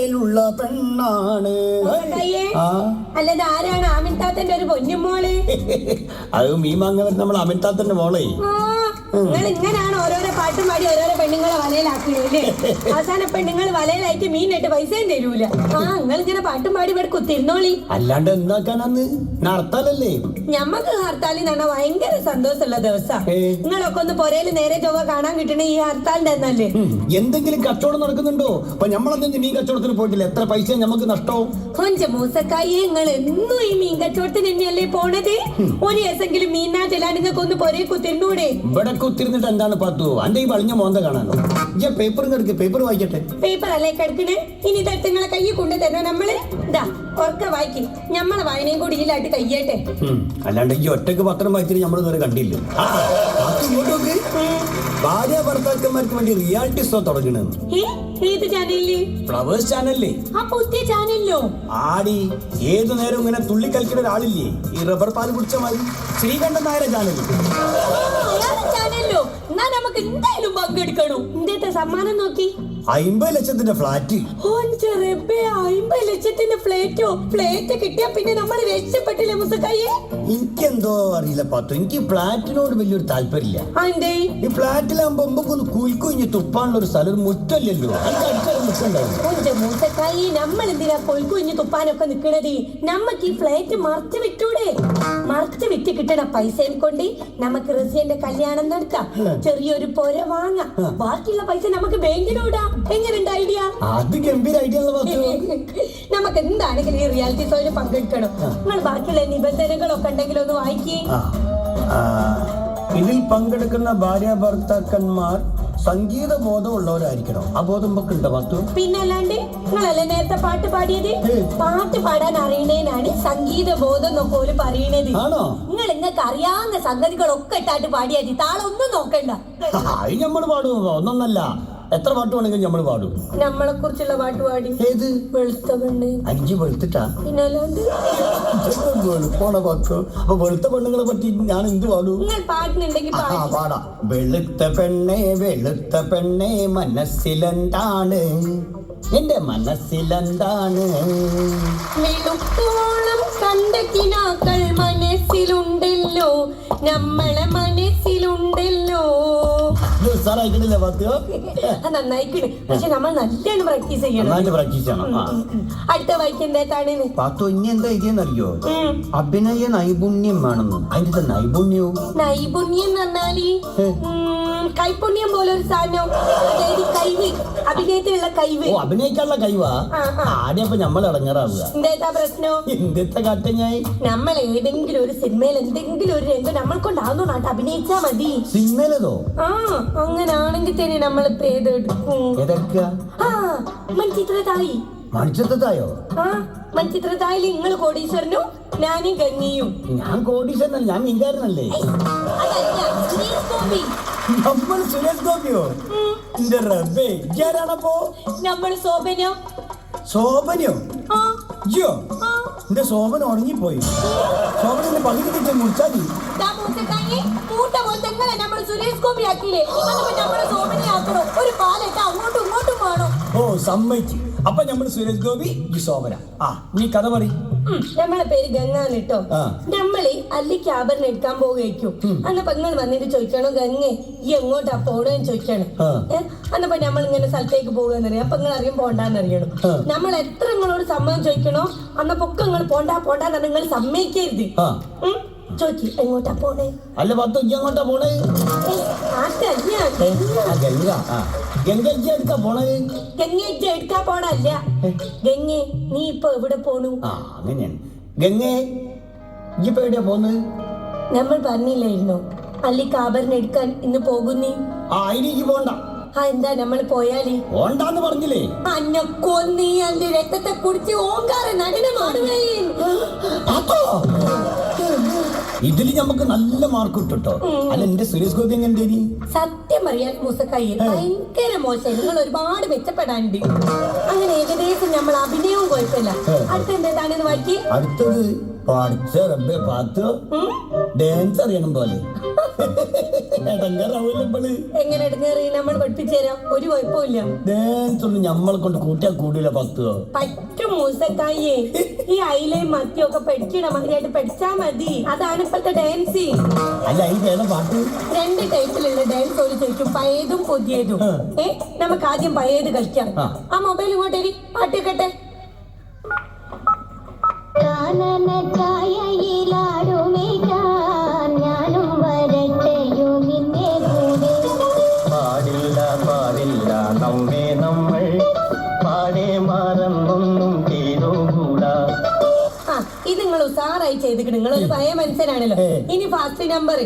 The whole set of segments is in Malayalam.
ുള്ള പെണ്ണാണ്. അല്ലത് ആരാണ്? അമിതാത്തന്റെ ഒരു പൊന്നുമോൾ? അത് മീമാങ്ങവൻ നമ്മൾ അമിതാത്തന്റെ മോളെ. ആ നിങ്ങൾ ഇങ്ങനെയാണ് ഓരോരോ പാട്ടും പാടി ഓരോരോ പെണ്ണുങ്ങളെ വലയിലാക്കണല്ലേ അവസാന പെണ്ണുങ്ങൾ വലയിലായിട്ട് മീനിട്ട് പൈസയും തരൂല. ആ നിങ്ങൾ ഇങ്ങനെ പാട്ടും പാടി ഇവിടെ കുത്തിരുന്നോളി. അല്ലാണ്ട് എന്താക്കാനാന്ന് ഹർത്താലല്ലേ ഞമ്മക്ക് ഹർത്താലിൽ നടന്ന ഭയങ്കര സന്തോഷമുള്ള ദിവസം. നിങ്ങളൊക്കെ ഒന്ന് പൊരയിൽ നേരെ ചൊവ്വ കാണാൻ കിട്ടണ ഈ ഹർത്താലിന്റെ എന്നല്ലേ എന്തെങ്കിലും കച്ചവടം നടക്കുന്നുണ്ടോ? അപ്പൊ നമ്മളെന്തെങ്കിലും മീൻ കച്ചവടത്തിന് പോയിട്ടില്ല. എത്ര പൈസ നമുക്ക് നഷ്ടവും? കൊഞ്ച മൂസക്കായി നിങ്ങൾ എന്നും ഈ മീൻ കച്ചവടത്തിന് തന്നെയല്ലേ പോണത്? ഒരു ദിവസമെങ്കിലും ചെല്ലാൻ നിങ്ങൾക്ക് ഒന്ന് പൊരയെ കുത്തിരുന്നൂടെ? ഇവിടെ കുത്തിരുന്നിട്ട് എന്താണ് പാത്തു? അന്റെ ഈ വളിഞ്ഞ മോന്ത കാണാനോ? ഞാൻ പേപ്പറും കെടുക്ക് പേപ്പർ വായിക്കട്ടെ. പേപ്പർ അല്ലേ കിടക്കണേ? ഇനി തട്ടങ്ങളെ കൈ കൊണ്ടു തരണോ നമ്മൾ? ഇതാ ഒക്കെ വായിക്കും. ഞമ്മളെ വായനയും കൂടി ഇതിലായിട്ട് കയ്യട്ടെ. അല്ലാണ്ട് ഈ ഒറ്റയ്ക്ക് പത്രം വായിച്ചിട്ട് നമ്മൾ ഇതുവരെ കണ്ടില്ല. ഭാര്യ ഭർത്താക്കന്മാർക്ക് വേണ്ടി റിയാലിറ്റി ഷോ തുടങ്ങണെന്ന് ഏ? ഏത് ചാനലിൽ ഫ്ലവേഴ്സ് ചാനലില്ലേ ആ പുതിയ ചാനലിലോ ആടി ഏതു നേരം ഇങ്ങനെ തുള്ളി കളിക്കുന്ന ഒരാളില്ലേ? ഈ റബ്ബർ പാൽ കുടിച്ച മാതിരി. ശ്രീകണ്ഠൻ നായരെ ചാനലിലോ എന്നാ നമുക്ക് എന്തായാലും പങ്കെടുക്കണോ. എന്തേത്തെ സമ്മാനം നോക്കി? അമ്പത് ലക്ഷത്തിന്റെ ഫ്ലാറ്റ്. അമ്പത് ലക്ഷത്തിന്റെ ഫ്ലേറ്റോ? ഫ്ലേറ്റ് കിട്ടിയാ പിന്നെ നമ്മൾ രക്ഷപ്പെട്ടില്ലേ മുസക്കയ്യെ എനിക്കെന്തോ അറിയില്ല പത്തു. എനിക്ക് ഫ്ലാറ്റിനോട് വലിയൊരു താല്പര്യമില്ല. അന്തേ ഈ ഫ്ലാറ്റിലാകുമ്പോ ഒന്ന് കുൽക്കുഞ്ഞ് തുപ്പാനുള്ള ഒരു സ്ഥലം ഒരു മുറ്റല്ലല്ലോ മൂസക്കായി നമ്മൾ എന്തിനാ കൊൽക്കുഞ്ഞ് തുപ്പാനൊക്കെ നിക്കണത്? നമ്മക്ക് ഈ ഫ്ലൈറ്റ് മറച്ചു വിറ്റൂടെ മറച്ചു വിറ്റ് കിട്ടണ പൈസയും കൊണ്ട് നമുക്ക് റസിയന്റെ കല്യാണം നടത്താം. ചെറിയൊരു പൊര വാങ്ങാം. ബാക്കിയുള്ള പൈസ നമുക്ക് ബാങ്കിലോടാം എങ്ങനെയുണ്ട് ഐഡിയ അത് ഗംഭീര ഐഡിയ നമുക്ക്. എന്താണെങ്കിലും ഈ റിയാലിറ്റി ഷോയിൽ പങ്കെടുക്കണം. നിങ്ങൾ ബാക്കിയുള്ള നിബന്ധനകളൊക്കെ ഉണ്ടെങ്കിൽ ഒന്ന് വായിക്കേ. ഇതിൽ പങ്കെടുക്കുന്ന ഭാര്യ ഭർത്താക്കന്മാർ സംഗീത ബോധമുള്ളവരായിരിക്കണം ആ ബോധം നമുക്ക് ഉണ്ടോ പത്തു പിന്നെ അല്ലാണ്ട് നിങ്ങളല്ലേ നേരത്തെ പാട്ട് പാടിയത്? പാട്ട് പാടാൻ അറിയണേനാണ് സംഗീത ബോധം എന്നൊക്കെ ഓൽ പറയണത്. ആണോ? നിങ്ങൾ നിങ്ങൾക്ക് അറിയാവുന്ന സംഗതികളൊക്കെ ഇട്ടാട്ട് പാടിയാൽ മതി താളൊന്നും നോക്കണ്ട. അത് നമ്മൾ പാടുന്നതോ ഒന്നൊന്നല്ല. എത്ര പാട്ട് വേണമെങ്കിലും നമ്മൾ പാടും. നമ്മളെ കുറിച്ചുള്ള പാട്ട് പാടി. ഏത്? വെളുത്ത പെണ്ണ് അഞ്ച് വെളുത്തിട്ടാ? വെളുപ്പാണ് അപ്പൊ വെളുത്ത പെണ്ണുങ്ങളെ പറ്റി ഞാൻ എന്ത് പാടും? ആ വെളുത്ത പെണ്ണേ വെളുത്ത പെണ്ണേ മനസ്സിലെന്താണ്? എന്റെ മനസ്സിലെന്താണ്? വെളുത്തോളം കണ്ട കിനാക്കൾ മനസ്സിലുണ്ടല്ലോ. നമ്മളെ മനസ്സിലുണ്ടല്ലോ. ഉസാറായിക്കണില്ലേ പത്ത്? അത് നന്നായിക്കണ്. പക്ഷെ നമ്മൾ നല്ലോണം പ്രാക്ടീസ് ചെയ്യണം. നന്നായിട്ട് പ്രാക്ടീസ് ചെയ്യണം. ആ. അടുത്ത വായിക്ക് എന്തായിട്ടാണ്? പാത്തു ഇനി എന്താ ഇതെന്നറിയോ? അഭിനയ നൈപുണ്യം വേണമെന്ന്. അതിന്റെ നൈപുണ്യവും? നൈപുണ്യം എന്ന് പറഞ്ഞാൽ ഉം, കൈപുണ്യം പോലെ ഒരു സാധനം. അതായത് അഭിനയത്തിലുള്ള കൈവ്. ഓ അഭിനയിക്കാനുള്ള കൈവാ? ആ, ആ. ആദ്യം അപ്പൊ നമ്മൾ ഇറങ്ങാറാവുക എന്താ പ്രശ്നം? എന്തൊക്കെ കാട്ടഞ്ഞായി നമ്മൾ ഏതെങ്കിലും ഒരു സിനിമയിൽ എന്തെങ്കിലും ഒരു രംഗം നമ്മൾ കൊണ്ടാവുന്ന നാട്ട് അഭിനയിച്ചാ മതി. സിനിമയിലതോ? ആ. അങ്ങനാണെങ്കിൽ തന്നെ നമ്മൾ ഇപ്പൊ ആ മൺചിത്രതായി മണിച്ചത്തായോ ആ മൺചിത്രതായിൽ നിങ്ങൾ കോടീശ്വരനും ഞാനും ഗംഗിയും. ഞാൻ കോടീശ്വരനല്ല ഞാൻ മീൻകാരനല്ലേ നമ്മൾ സുരേഷ് ഗോപിയോ? എന്റെ റബ്ബേ ഇയാരാണപ്പോ നമ്മൾ ശോഭന. ശോഭനയോ ആ. എന്റെ ശോഭന ഉറങ്ങിപ്പോയി. സോമനെ പകുതി കിട്ടി വേണോ? ഓ സമ്മതിച്ചു. അപ്പൊ നമ്മൾ സുരേഷ് ഗോപി വിശോഭന. ആ നീ കഥ പറ നമ്മളെ പേര് ഗംഗാന്ന് കേട്ടോ നമ്മളെ അല്ലിക്ക് ആഭരണം എടുക്കാൻ പോവുകയായിരിക്കും. അന്നപ്പോ നിങ്ങൾ വന്നിട്ട് ചോദിക്കണോ ഗംഗെ ഈ എങ്ങോട്ടാ പോണെന്ന് ചോദിക്കണം. അന്നപ്പൊ നമ്മൾ ഇങ്ങനെ സ്ഥലത്തേക്ക് പോകുകയെന്നറിയാം അപ്പൊ നിങ്ങൾ അറിയാൻ പോണ്ടാന്ന് അറിയണം. നമ്മൾ എത്ര നിങ്ങളോട് സമ്മതം ചോദിക്കണോ അന്നപ്പൊക്കെ നിങ്ങൾ പോണ്ടാ പോണ്ടാന്ന് നിങ്ങൾ സമ്മതിക്കരുത്. ചോദിക്ക് എങ്ങോട്ടാ പോണേ അല്ല പത്ത് എങ്ങോട്ടാ പോണേ ഗംഗ ആ ഗംഗ ആ ഗംഗ ഇജ്ജ് എടുക്കാ പോണേ ഗംഗ ഇജ്ജ് പോണല്ല ഗംഗെ നീ ഇപ്പൊ എവിടെ പോണു ആ അങ്ങനെയാണ് ഗംഗേ ഇപ്പൊ എവിടെയാ പോന്നത് നമ്മൾ പറഞ്ഞില്ലായിരുന്നു അല്ലി ആഭരണം എടുക്കാൻ ഇന്ന് പോകുന്നീ ആ അതിലേക്ക് പോണ്ട ആ എന്താ നമ്മൾ പോയാലേ പോണ്ടാന്ന് പറഞ്ഞില്ലേ അന്നെ കൊന്നീ അന്റെ രക്തത്തെ കുടിച്ച് ഓങ്കാര നടനമാടുവേ അതോ? ഇതിൽ നമുക്ക് നല്ല മാർക്ക് കിട്ടോ അല്ല എന്റെ സുരേഷ് ഗോപി എങ്ങനെ സത്യം പറയാൻ മുസക്കായി. ഭയങ്കര മോശം. നിങ്ങൾ ഒരുപാട് മെച്ചപ്പെടാനുണ്ട്. അങ്ങനെ ഏകദേശം നമ്മൾ അഭിനയവും കുഴപ്പമില്ല. അടുത്ത എന്താണെന്ന് മാറ്റി? അടുത്തത് പഠിച്ച റബ്ബെ പാത്ത്? ഡാൻസ് അറിയണം പോലെ. എങ്ങനെ എടുങ്ങേറി? നമ്മൾ പഠിപ്പിച്ചു ഒരു കുഴപ്പമില്ല ഡാൻസ് ഒന്നും നമ്മളെ കൊണ്ട് കൂട്ടിയാ കൂടില്ല പത്തോ. പറ്റും മൂസക്കായേ ഈ അയിലയും മത്തിയൊക്കെ പഠിക്കണ മതിയായിട്ട് പഠിച്ചാ മതി. അതാണ് ഇപ്പോഴത്തെ ഡാൻസ്. അല്ല ഈ വേണ പാട്ട്? രണ്ട് ടൈപ്പിലുള്ള ഡാൻസ് ഒരു ചോദിക്കും പഴയതും പുതിയതും. ഏ നമുക്ക് ആദ്യം പഴയത് കളിക്കാം. ആ. മൊബൈൽ ഇങ്ങോട്ടേരി പാട്ടിക്കട്ടെ കാനന ഛായയിലാടുമേക്കാൻ ഉസാറായി ചെയ്തിട്ട് നിങ്ങൾ ഒരു പഴയ മനുഷ്യനാണല്ലോ. ഇനി ഫാസ്റ്റ് നമ്പർ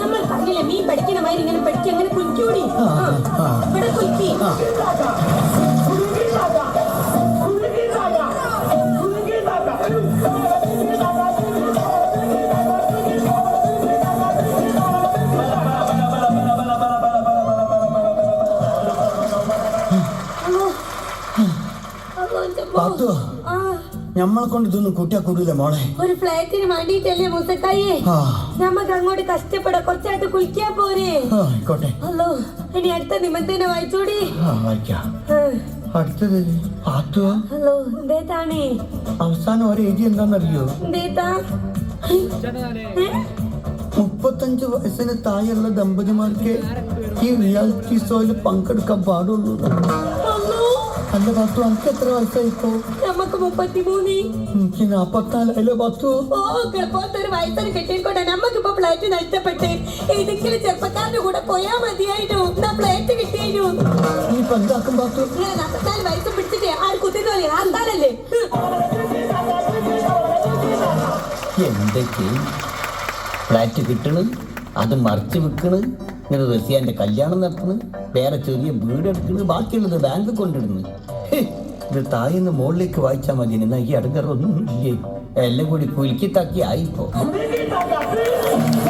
നമ്മൾ പറഞ്ഞില്ല മീൻ പഠിക്കണ മാതിരി ഇങ്ങനെ പഠിക്കും അങ്ങനെ കുലിക്കൂടി. ഇവിടെ കുലിക്കി. നമ്മളെ കൊണ്ട് ഇതൊന്നും കൂട്ടിയാ കൂടില്ല മോളെ. ഒരു ഫ്ലാറ്റിന് വേണ്ടിട്ടല്ലേ മുസക്കായേ? നമുക്ക് അങ്ങോട്ട് കഷ്ടപ്പെട കുറച്ചായിട്ട് കുളിക്കാ പോരെ. ആയിക്കോട്ടെ. ഹലോ ഇനി അടുത്ത നിബന്ധന വായിച്ചോടി. അടുത്തത് പാത്തു. ഹലോ എന്തേതാണേ അവസാനം ഒരു എഴുതി എന്താണെന്നറിയോ എന്തേതാ ഏ? മുപ്പത്തഞ്ച് വയസ്സിന് താഴെയുള്ള ദമ്പതിമാർക്ക് ഈ റിയാലിറ്റി ഷോയിൽ പങ്കെടുക്കാൻ പാടുള്ളൂ. അല്ലോ പത്തു എനിക്ക് എത്ര വയസ്സായിപ്പോ? നമുക്ക് മുപ്പത്തിമൂന്ന്. എനിക്ക് നാപ്പത്തിനാലായാലോ പത്തു. ഓ കിളപ്പോലത്തെ ഒരു വയസ്സിന് കെട്ടിയിക്കോട്ടെ നമുക്കിപ്പോ ഫ്ലാറ്റ് നഷ്ടപ്പെട്ട്. ഏതെങ്കിലും ചെറുപ്പക്കാരന്റെ കൂടെ പോയാ മതിയായിരുന്നു. നാ ഫ്ലാറ്റ് കിട്ടിയായിരുന്നു ഇനിയിപ്പോ എന്താക്കും പത്തു? നാപ്പത്തിനാല് വയസ്സ് പിടിച്ചിട്ടേ ആര് കുത്തിനോലെ ആർത്താലല്ലേ എന്തൊക്കെ? ഫ്ലാറ്റ് കിട്ടണ്? അത് മറിച്ച് വിൽക്കണ് ഇങ്ങനെ റസിയാന്റെ കല്യാണം നടത്തുന്നു. വേറെ ചെറിയ വീട് എടുക്കുന്നു ബാക്കിയുള്ളത് ബാങ്ക് കൊണ്ടിടുന്നു. ഇത് തായെന്ന് മുകളിലേക്ക് വായിച്ചാൽ മതി. എന്നാ ഈ അടുക്കറൊന്നും ഇല്ലേ? എല്ലാം കൂടി കുലുക്കി തക്കി ആയിപ്പോ.